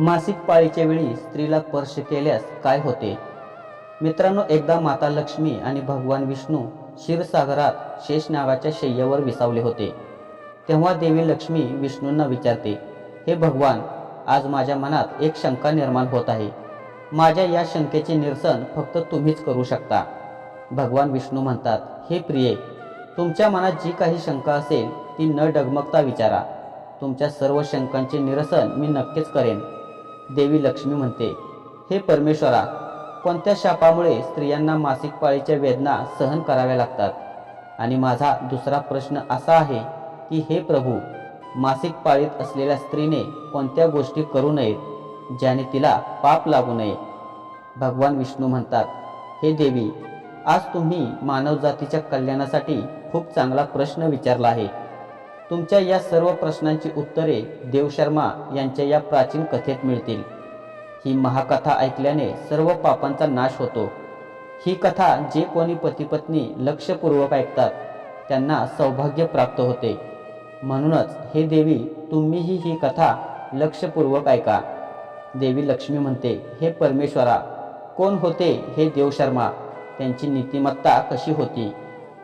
मासिक पाळीच्या वेळी स्त्रीला स्पर्श केल्यास काय होते? मित्रांनो एकदा माता लक्ष्मी आणि भगवान विष्णू क्षीरसागरात शेष नागाच्या शय्यावर विसावले होते. तेव्हा देवी लक्ष्मी विष्णूंना विचारते हे भगवान आज माझ्या मनात एक शंका निर्माण होत आहे. माझ्या या शंकेचे निरसन फक्त तुम्हीच करू शकता. भगवान विष्णू म्हणतात हे प्रिये तुमच्या मनात जी काही शंका असेल ती न डगमगता विचारा. तुमच्या सर्व शंकांचे निरसन मी नक्कीच करेन. देवी लक्ष्मी म्हणते हे परमेश्वरा कोणत्या शापामुळे स्त्रियांना मासिक पाळीच्या वेदना सहन कराव्या लागतात? आणि माझा दुसरा प्रश्न असा आहे की हे प्रभू मासिक पाळीत असलेल्या स्त्रीने कोणत्या गोष्टी करू नयेत ज्याने तिला पाप लागू नये? भगवान विष्णू म्हणतात हे देवी आज तुम्ही मानवजातीच्या कल्याणासाठी खूप चांगला प्रश्न विचारला आहे. तुमच्या या सर्व प्रश्नांची उत्तरे देवशर्मा यांच्या या प्राचीन कथेत मिळतील. ही महाकथा ऐकल्याने सर्व पापांचा नाश होतो. ही कथा जे कोणी पतिपत्नी लक्षपूर्वक ऐकतात त्यांना सौभाग्य प्राप्त होते. म्हणूनच हे देवी तुम्हीही ही कथा लक्षपूर्वक ऐका. देवी लक्ष्मी म्हणते हे परमेश्वरा कोण होते हे देवशर्मा त्यांची नीतिमत्ता कशी होती?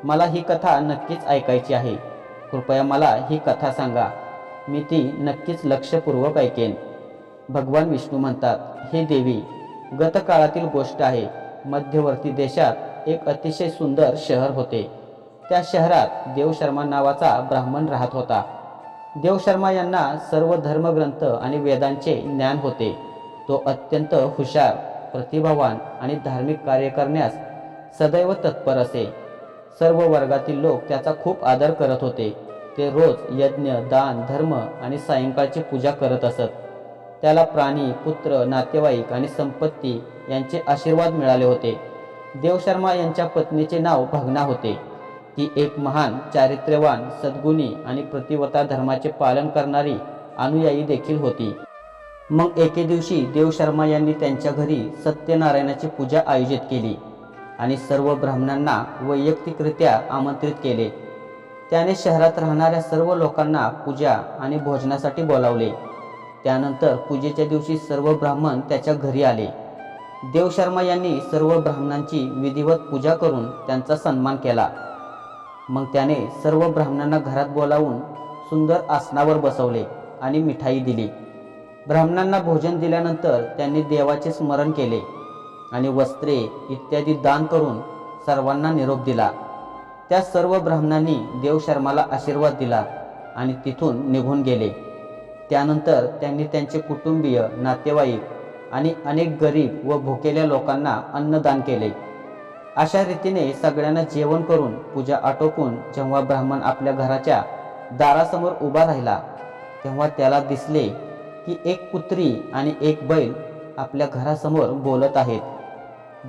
मला ही कथा नक्कीच ऐकायची आहे. कृपया मला ही कथा सांगा. मी ती नक्कीच लक्षपूर्वक ऐकेन. भगवान विष्णू म्हणतात हे देवी गतकाळातील गोष्ट आहे. मध्यवर्ती देशात एक अतिशय सुंदर शहर होते. त्या शहरात देवशर्मा नावाचा ब्राह्मण राहत होता. देवशर्मा यांना सर्व धर्मग्रंथ आणि वेदांचे ज्ञान होते. तो अत्यंत हुशार प्रतिभावान आणि धार्मिक कार्य करण्यास सदैव तत्पर असे. सर्व वर्गातील लोक त्याचा खूप आदर करत होते. ते रोज यज्ञ दान धर्म आणि सायंकाळची पूजा करत असत. त्याला प्राणी पुत्र नातेवाईक आणि संपत्ती यांचे आशीर्वाद मिळाले होते. देवशर्मा यांच्या पत्नीचे नाव भगना होते. ती एक महान चारित्र्यवान सद्गुणी आणि प्रतिवता धर्माचे पालन करणारी अनुयायी देखील होती. मग एके दिवशी देवशर्मा यांनी त्यांच्या घरी सत्यनारायणाची पूजा आयोजित केली. आणि सर्व ब्राह्मणांना वैयक्तिकरित्या आमंत्रित केले. त्याने शहरात राहणाऱ्या सर्व लोकांना पूजा आणि भोजनासाठी बोलावले. त्यानंतर पूजेच्या दिवशी सर्व ब्राह्मण त्याच्या घरी आले. देवशर्मा यांनी सर्व ब्राह्मणांची विधिवत पूजा करून त्यांचा सन्मान केला. मग त्याने सर्व ब्राह्मणांना घरात बोलावून सुंदर आसनावर बसवले आणि मिठाई दिली. ब्राह्मणांना भोजन दिल्यानंतर त्यांनी देवाचे स्मरण केले. आणि वस्त्रे इत्यादी दान करून सर्वांना निरोप दिला. त्या सर्व ब्राह्मणांनी देवशर्माला आशीर्वाद दिला आणि तिथून निघून गेले. त्यानंतर त्यांनी त्यांचे कुटुंबीय नातेवाईक आणि अनेक गरीब व भुकेल्या लोकांना अन्नदान केले. अशा रीतीने सगळ्यांना जेवण करून पूजा आटोपून जेव्हा ब्राह्मण आपल्या घराच्या दारासमोर उभा राहिला तेव्हा त्याला दिसले की एक कुत्री आणि एक बैल आपल्या घरासमोर बोलत आहेत.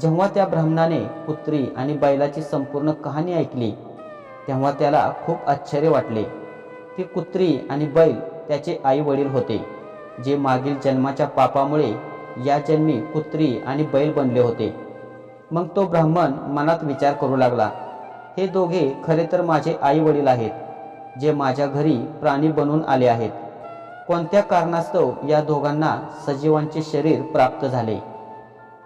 जेव्हा त्या ब्राह्मणाने कुत्री आणि बैलाची संपूर्ण कहाणी ऐकली तेव्हा त्याला खूप आश्चर्य वाटले. ती कुत्री आणि बैल त्याचे आई वडील होते जे मागील जन्माच्या पापामुळे या जन्मी कुत्री आणि बैल बनले होते. मग तो ब्राह्मण मनात विचार करू लागला हे दोघे खरे तर माझे आई वडील आहेत जे माझ्या घरी प्राणी बनून आले आहेत. कोणत्या कारणास्तव या दोघांना सजीवांचे शरीर प्राप्त झाले?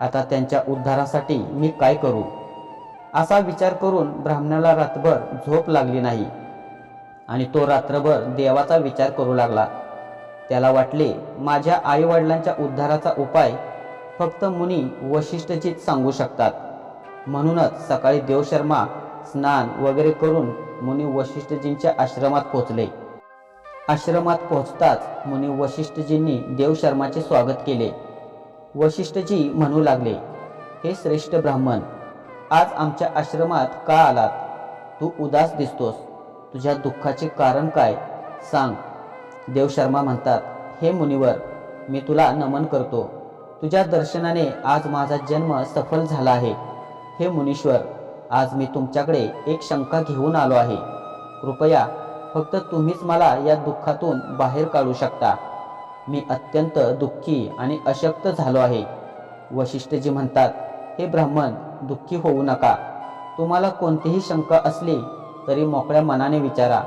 आता त्यांच्या उद्धारासाठी मी काय करू? असा विचार करून ब्राह्मणाला रात्रभर झोप लागली नाही. आणि तो रात्रभर देवाचा विचार करू लागला. त्याला वाटले माझ्या आईवडिलांच्या उद्धाराचा उपाय फक्त मुनी वशिष्ठजीत सांगू शकतात. म्हणूनच सकाळी देवशर्मा स्नान वगैरे करून मुनी वशिष्ठजींच्या आश्रमात पोहोचले. आश्रमात पोहोचताच मुनी वशिष्ठजींनी देवशर्माचे स्वागत केले. वशिष्ठजी म्हणू लागले हे श्रेष्ठ ब्राह्मण आज आमच्या आश्रमात का आलात? तू उदास दिसतोस. तुझ्या दुःखाचे कारण काय? सांग. देवशर्मा म्हणतात हे मुनिवर मी तुला नमन करतो. तुझ्या दर्शनाने आज माझा जन्म सफल झाला आहे. हे मुनीश्वर आज मी तुमच्याकडे एक शंका घेऊन आलो आहे. कृपया फक्त तुम्हीच मला या दुःखातून बाहेर काढू शकता. मी अत्यंत दुःखी आणि अशक्त झालो आहे. वशिष्ठजी म्हणतात हे ब्राह्मण दुःखी होऊ नका. तुम्हाला कोणतीही शंका असली तरी मोकळ्या मनाने विचारा.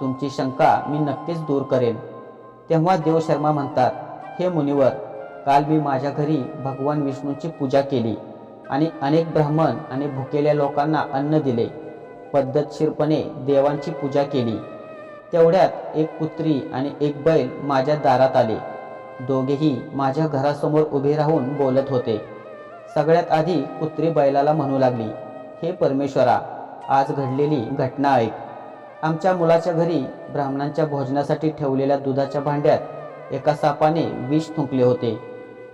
तुमची शंका मी नक्कीच दूर करेन. तेव्हा देवशर्मा म्हणतात हे मुनिवर काल मी माझ्या घरी भगवान विष्णूची पूजा केली आणि अनेक ब्राह्मण आणि भुकेल्या लोकांना अन्न दिले. पद्धतशीरपणे देवांची पूजा केली. तेवढ्यात एक कुत्री आणि एक बैल माझ्या दारात आले. दोघेही माझ्या घरासमोर उभे राहून बोलत होते. सगळ्यात आधी कुत्री बैलाला म्हणू लागली हे परमेश्वरा आज घडलेली घटना ऐक. आमच्या मुलाच्या घरी ब्राह्मणांच्या भोजनासाठी ठेवलेल्या दुधाच्या भांड्यात एका सापाने विष थुंकले होते.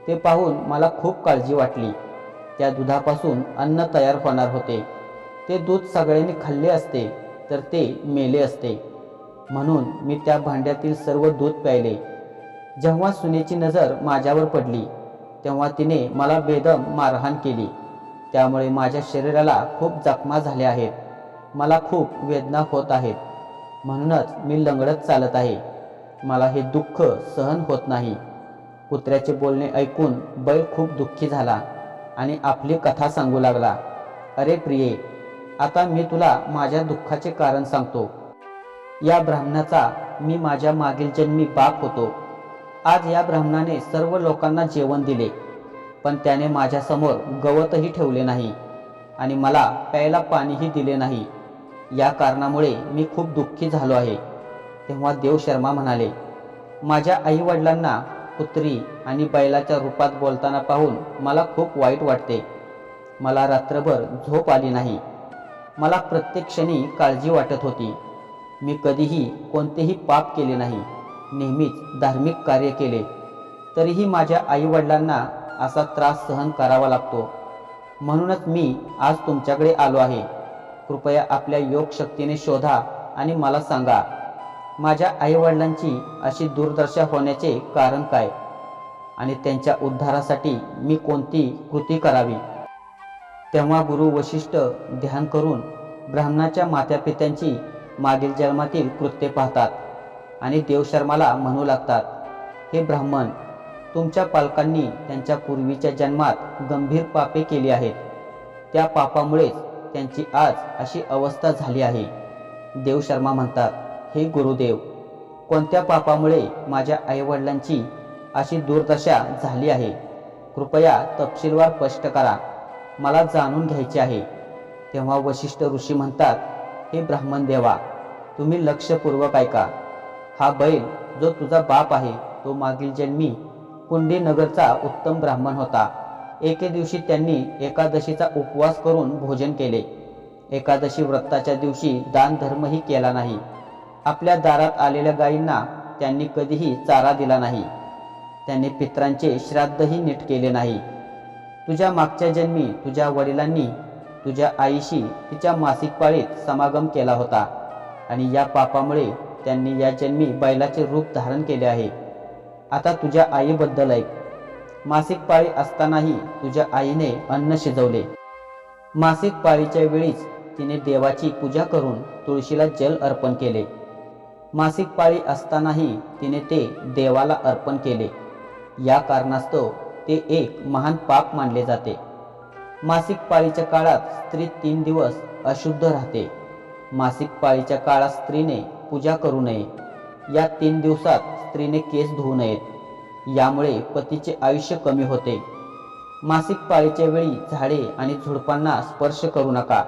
ते पाहून मला खूप काळजी वाटली. त्या दुधापासून अन्न तयार होणार होते. ते दूध सगळ्यांनी खाल्ले असते तर ते मेले असते. म्हणून मी त्या भांड्यातील सर्व दूध प्यायले. जेव्हा सुनेची नजर माझ्यावर पडली तेव्हा तिने मला बेदम मारहाण केली. त्यामुळे माझ्या शरीराला खूप जखमा झाल्या आहेत. मला खूप वेदना होत आहेत. म्हणूनच मी लंगडत चालत आहे. मला हे दुःख सहन होत नाही. कुत्र्याचे बोलणे ऐकून बैल खूप दुःखी झाला आणि आपली कथा सांगू लागला. अरे प्रिये आता मी तुला माझ्या दुःखाचे कारण सांगतो. या ब्राह्मणाचा मी माझ्या मागील जन्मी बाप होतो. आज या ब्राह्मणाने सर्व लोकांना जेवण दिले पण त्याने माझ्यासमोर गवतही ठेवले नाही आणि मला प्यायला पाणीही दिले नाही. या कारणामुळे मी खूप दुःखी झालो आहे. तेव्हा देव शर्मा म्हणाले माझ्या आईवडिलांना कुत्री आणि बैलाच्या रूपात बोलताना पाहून मला खूप वाईट वाटते. मला रात्रभर झोप आली नाही. मला प्रत्येक क्षणी काळजी वाटत होती. मी कधीही कोणतेही पाप केले नाही नेहमीच धार्मिक कार्य केले. तरीही माझ्या आईवडिलांना असा त्रास सहन करावा लागतो. म्हणूनच मी आज तुमच्याकडे आलो आहे. कृपया आपल्या योगशक्तीने शोधा आणि मला सांगा माझ्या आईवडिलांची अशी दुर्दशा होण्याचे कारण काय? आणि त्यांच्या उद्धारासाठी मी कोणती कृती करावी? तेव्हा गुरु वशिष्ठ ध्यान करून ब्राह्मणाच्या मातापित्यांची मागील जन्मातील कृत्ये पाहतात आणि देवशर्माला म्हणू लागतात हे ब्राह्मण तुमच्या पालकांनी त्यांच्या पूर्वीच्या जन्मात गंभीर पापे केली आहेत. त्या पापामुळेच त्यांची आज अशी अवस्था झाली आहे. देवशर्मा म्हणतात हे गुरुदेव कोणत्या पापामुळे माझ्या आईवडिलांची अशी दुर्दशा झाली आहे? कृपया तपशीलवार स्पष्ट करा. मला जाणून घ्यायचे आहे. तेव्हा वशिष्ठ ऋषी म्हणतात हे ब्राह्मण देवा तुम्ही लक्षपूर्वक ऐका. हा बैल जो तुझा बाप आहे तो मागील जन्मी कुंडी नगरचा उत्तम ब्राह्मण होता. एके दिवशी त्यांनी एकादशीचा उपवास करून भोजन केले. एकादशी व्रताच्या दिवशी दानधर्मही केला नाही. आपल्या दारात आलेल्या गायींना त्यांनी कधीही चारा दिला नाही. त्यांनी पित्रांचे श्राद्धही नीट केले नाही. तुझ्या मागच्या जन्मी तुझ्या वडिलांनी तुझ्या आईशी तिच्या मासिक पाळीत समागम केला होता आणि या पापामुळे त्यांनी या जन्मी बैलाचे रूप धारण केले आहे. आता तुझ्या आईबद्दल ऐक. मासिक पाळी असतानाही तुझ्या आईने अन्न शिजवले. मासिक पाळीच्या वेळीच तिने देवाची पूजा करून तुळशीला जल अर्पण केले. मासिक पाळी असतानाही तिने ते देवाला अर्पण केले. या कारणास्तव ते एक महान पाप मानले जाते. मासिक पाळीच्या काळात स्त्री तीन दिवस अशुद्ध राहते. मासिक पाळीच्या काळात स्त्रीने पूजा करू नये. या तीन दिवसात स्त्रीने केस धुवू नयेत. यामुळे पतीचे आयुष्य कमी होते. मासिक पाळीच्या वेळी झाडे आणि झुडपांना स्पर्श करू नका.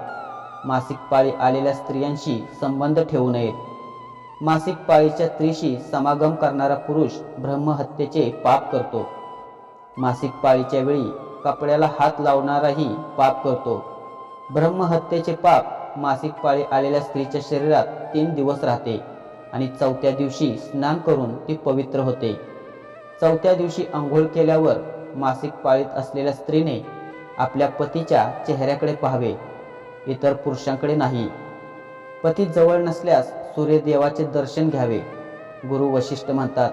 मासिक पाळी आलेल्या स्त्रियांशी संबंध ठेवू नयेत. मासिक पाळीच्या स्त्रीशी समागम करणारा पुरुष ब्रह्महत्येचे पाप करतो. मासिक पाळीच्या वेळी कपड्याला हात लावणाराही पाप करतो. ब्रह्महत्येचे पाप मासिक पाळी आलेल्या स्त्रीच्या शरीरात तीन दिवस राहते आणि चौथ्या दिवशी स्नान करून ती पवित्र होते. चौथ्या दिवशी आंघोळ केल्यावर मासिक पाळीत असलेल्या स्त्रीने आपल्या पतीच्या चेहऱ्याकडे पाहावे. इतर पुरुषांकडे नाही. पती जवळ नसल्यास सूर्यदेवाचे दर्शन घ्यावे. गुरु वशिष्ठ म्हणतात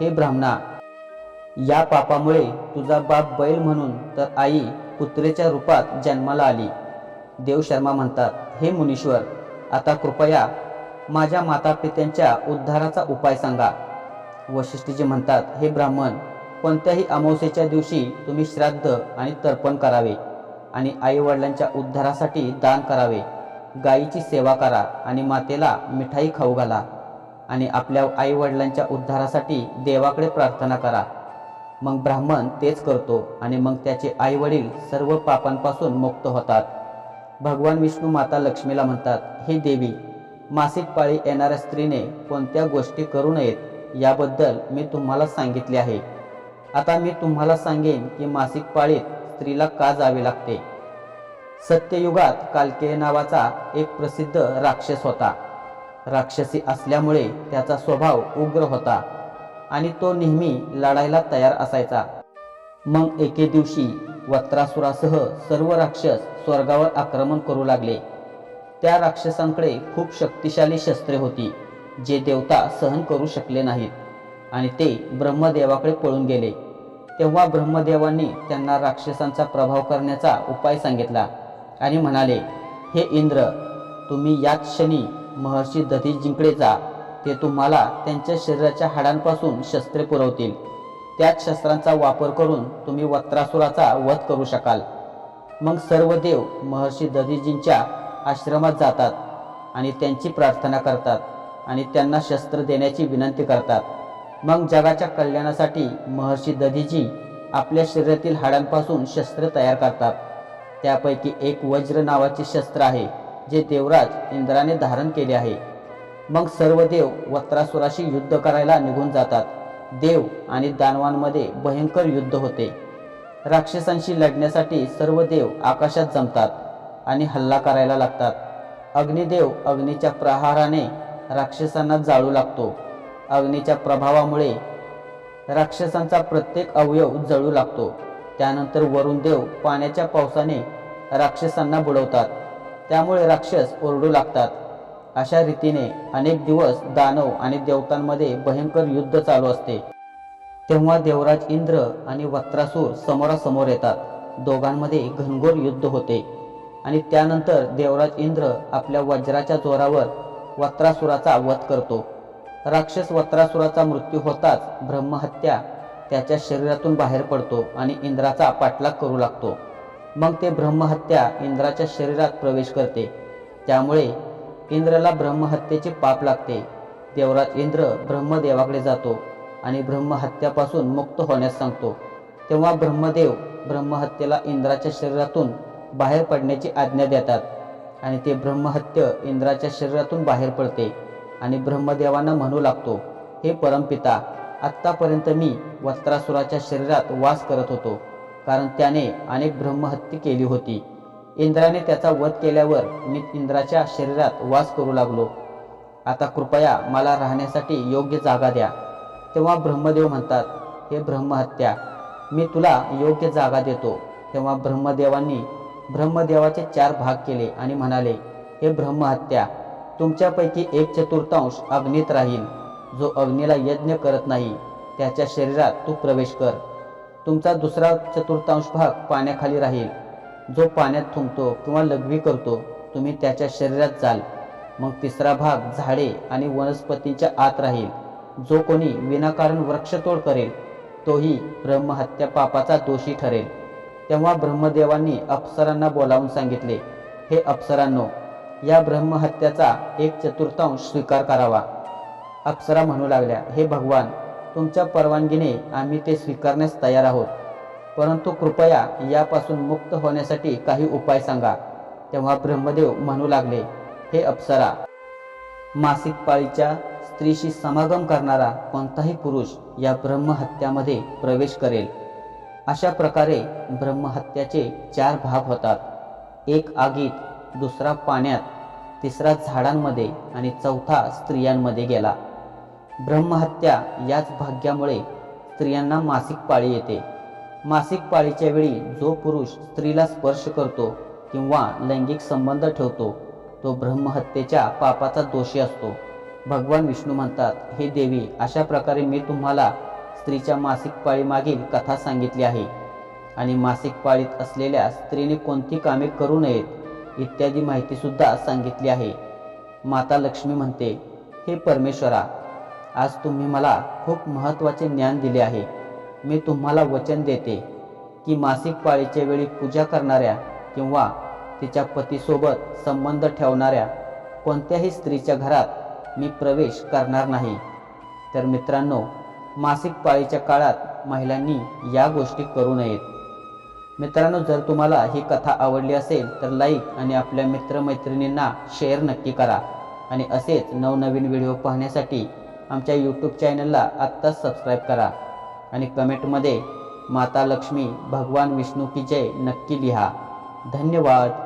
हे ब्राह्मणा या पापामुळे तुझा बाप बैल म्हणून तर आई कुत्रेच्या रूपात जन्माला आली. देव शर्मा म्हणतात हे मुनीश्वर आता कृपया माझ्या मातापित्यांच्या उद्धाराचा उपाय सांगा. वशिष्ठजी म्हणतात हे ब्राह्मण कोणत्याही अमावस्येच्या दिवशी तुम्ही श्राद्ध आणि तर्पण करावे आणि आईवडिलांच्या उद्धारासाठी दान करावे. गायीची सेवा करा आणि मातेला मिठाई खाऊ घाला आणि आपल्या आईवडिलांच्या उद्धारासाठी देवाकडे प्रार्थना करा. मग ब्राह्मण तेच करतो आणि मग त्याचे आई वडील सर्व पापांपासून मुक्त होतात. भगवान विष्णू माता लक्ष्मीला म्हणतात हे देवी मासिक पाळी येणाऱ्या स्त्रीने कोणत्या गोष्टी करू नयेत याबद्दल मी तुम्हाला सांगितले आहे. आता मी तुम्हाला सांगेन की मासिक पाळीत स्त्रीला का जावे लागते. सत्ययुगात कालकेय नावाचा एक प्रसिद्ध राक्षस होता. राक्षसी असल्यामुळे त्याचा स्वभाव उग्र होता. आणि तो नेहमी लढायला तयार असायचा. मग एके दिवशी वत्रासुरासह सर्व राक्षस स्वर्गावर आक्रमण करू लागले. त्या राक्षसांकडे खूप शक्तिशाली शस्त्रे होती जे देवता सहन करू शकले नाहीत आणि ते ब्रह्मदेवाकडे पळून गेले. तेव्हा ब्रह्मदेवांनी त्यांना राक्षसांचा प्रभाव करण्याचा उपाय सांगितला आणि म्हणाले हे इंद्र तुम्ही याच क्षणी महर्षी दधी जा ते तुम्हाला त्यांच्या शरीराच्या हाडांपासून शस्त्रे पुरवतील. त्याच शस्त्रांचा वापर करून तुम्ही वत्रासुराचा वध करू शकाल. मग सर्व देव महर्षी दधीजींच्या आश्रमात जातात आणि त्यांची प्रार्थना करतात आणि त्यांना शस्त्र देण्याची विनंती करतात. मग जगाच्या कल्याणासाठी महर्षी दधीजी आपल्या शरीरातील हाडांपासून शस्त्र तयार करतात. त्यापैकी एक वज्र नावाचे शस्त्र आहे जे देवराज इंद्राने धारण केले आहे. मग सर्व देव वत्रासुराशी युद्ध करायला निघून जातात. देव आणि दानवांमध्ये भयंकर युद्ध होते. राक्षसांशी लढण्यासाठी सर्व देव आकाशात जमतात आणि हल्ला करायला लागतात. अग्निदेव अग्नीच्या प्रहाराने राक्षसांना जाळू लागतो. अग्नीच्या प्रभावामुळे राक्षसांचा प्रत्येक अवयव जळू लागतो. त्यानंतर वरुण देव पाण्याच्या पावसाने राक्षसांना बुडवतात. त्यामुळे राक्षस ओरडू लागतात. अशा रीतीने अनेक दिवस दानव आणि देवतांमध्ये भयंकर युद्ध चालू असते. तेव्हा देवराज इंद्र आणि वक्त्रासूर समोरासमोर येतात. दोघांमध्ये घनघोर युद्ध होते. आणि त्यानंतर देवराज इंद्र आपल्या वज्राच्या जोरावर वत्रासुराचा वध करतो. राक्षस वत्रासुराचा मृत्यू होताच ब्रह्महत्या त्याच्या शरीरातून बाहेर पडतो आणि इंद्राचा पाठलाग करू लागतो. मग ते ब्रह्महत्या इंद्राच्या शरीरात प्रवेश करते. त्यामुळे इंद्रला ब्रह्महत्येचे पाप लागते. देवराज इंद्र ब्रह्मदेवाकडे जातो आणि ब्रह्महत्यापासून मुक्त होण्यास सांगतो. तेव्हा ब्रह्मदेव ब्रह्महत्येला इंद्राच्या शरीरातून बाहेर पडण्याची आज्ञा देतात आणि ते ब्रह्महत्य इंद्राच्या शरीरातून बाहेर पडते आणि ब्रह्मदेवांना म्हणू लागतो हे परमपिता आत्तापर्यंत मी वस्त्रासुराच्या शरीरात वास करत होतो कारण त्याने अनेक ब्रह्महत्या केली होती. इंद्राने त्याचा वध केल्यावर मी इंद्राच्या शरीरात वास करू लागलो. आता कृपया मला राहण्यासाठी योग्य जागा द्या. तेव्हा ब्रह्मदेव म्हणतात हे ब्रह्महत्या मी तुला योग्य जागा देतो. तेव्हा ब्रह्मदेवांनी ब्रह्मदेवाचे चार भाग केले आणि म्हणाले हे ब्रह्महत्या तुमच्यापैकी एक चतुर्थांश अग्नीत राहील. जो अग्नीला यज्ञ करत नाही त्याच्या शरीरात तू प्रवेश कर. तुमचा दुसरा चतुर्थांश भाग पाण्याखाली राहील. जो पाण्यात थुंकतो किंवा लघवी करतो तुम्ही त्याच्या शरीरात जाल. मग तिसरा भाग झाडे आणि वनस्पतींच्या आत राहील. जो कोणी विनाकारण वृक्षतोड करेल तोही ब्रह्महत्या पापाचा दोषी ठरेल. तेव्हा ब्रह्मदेवांनी अप्सरांना बोलावून सांगितले हे अप्सरांनो या ब्रह्महत्याचा एक चतुर्थांश स्वीकार करावा. अप्सरा म्हणू लागल्या हे भगवान तुमच्या परवानगीने आम्ही ते स्वीकारण्यास तयार आहोत. परंतु कृपया यापासून मुक्त होण्यासाठी काही उपाय सांगा. तेव्हा ब्रह्मदेव म्हणू लागले हे अप्सरा मासिक पाळीच्या स्त्रीशी समागम करणारा कोणताही पुरुष या ब्रह्महत्यामध्ये प्रवेश करेल. अशा प्रकारे ब्रह्महत्याचे चार भाग होतात. एक आगीत दुसरा पाण्यात तिसरा झाडांमध्ये आणि चौथा स्त्रियांमध्ये गेला. ब्रह्महत्या याच भाग्यामुळे स्त्रियांना मासिक पाळी येते. मासिक पाळीच्या वेळी जो पुरुष स्त्रीला स्पर्श करतो किंवा लैंगिक संबंध ठेवतो तो ब्रह्महत्येच्या पापाचा दोषी असतो. भगवान विष्णू म्हणतात हे देवी अशा प्रकारे मी तुम्हाला स्त्रीच्या मासिक पाळीमागील कथा सांगितली आहे. आणि मासिक पाळीत असलेल्या स्त्रीने कोणती कामे करू नयेत इत्यादी माहितीसुद्धा सांगितली आहे. माता लक्ष्मी म्हणते हे परमेश्वरा आज तुम्ही मला खूप महत्त्वाचे ज्ञान दिले आहे. मी तुम्हाला वचन देते की मासिक पाळीच्या वेळी पूजा करणाऱ्या किंवा तिच्या पतीसोबत संबंध ठेवणाऱ्या कोणत्याही स्त्रीच्या घरात मी प्रवेश करणार नाही. तर मित्रांनो मासिक पाळीच्या काळात महिलांनी या गोष्टी करू नयेत. मित्रांनो जर तुम्हाला ही कथा आवडली असेल तर लाईक आणि आपल्या मित्रमैत्रिणींना शेअर नक्की करा. आणि असेच नवनवीन व्हिडिओ पाहण्यासाठी आमच्या यूट्यूब चॅनलला आत्ताच सबस्क्राईब करा. आणि कमेंटमध्ये माता लक्ष्मी भगवान विष्णू की जय नक्की लिहा. धन्यवाद.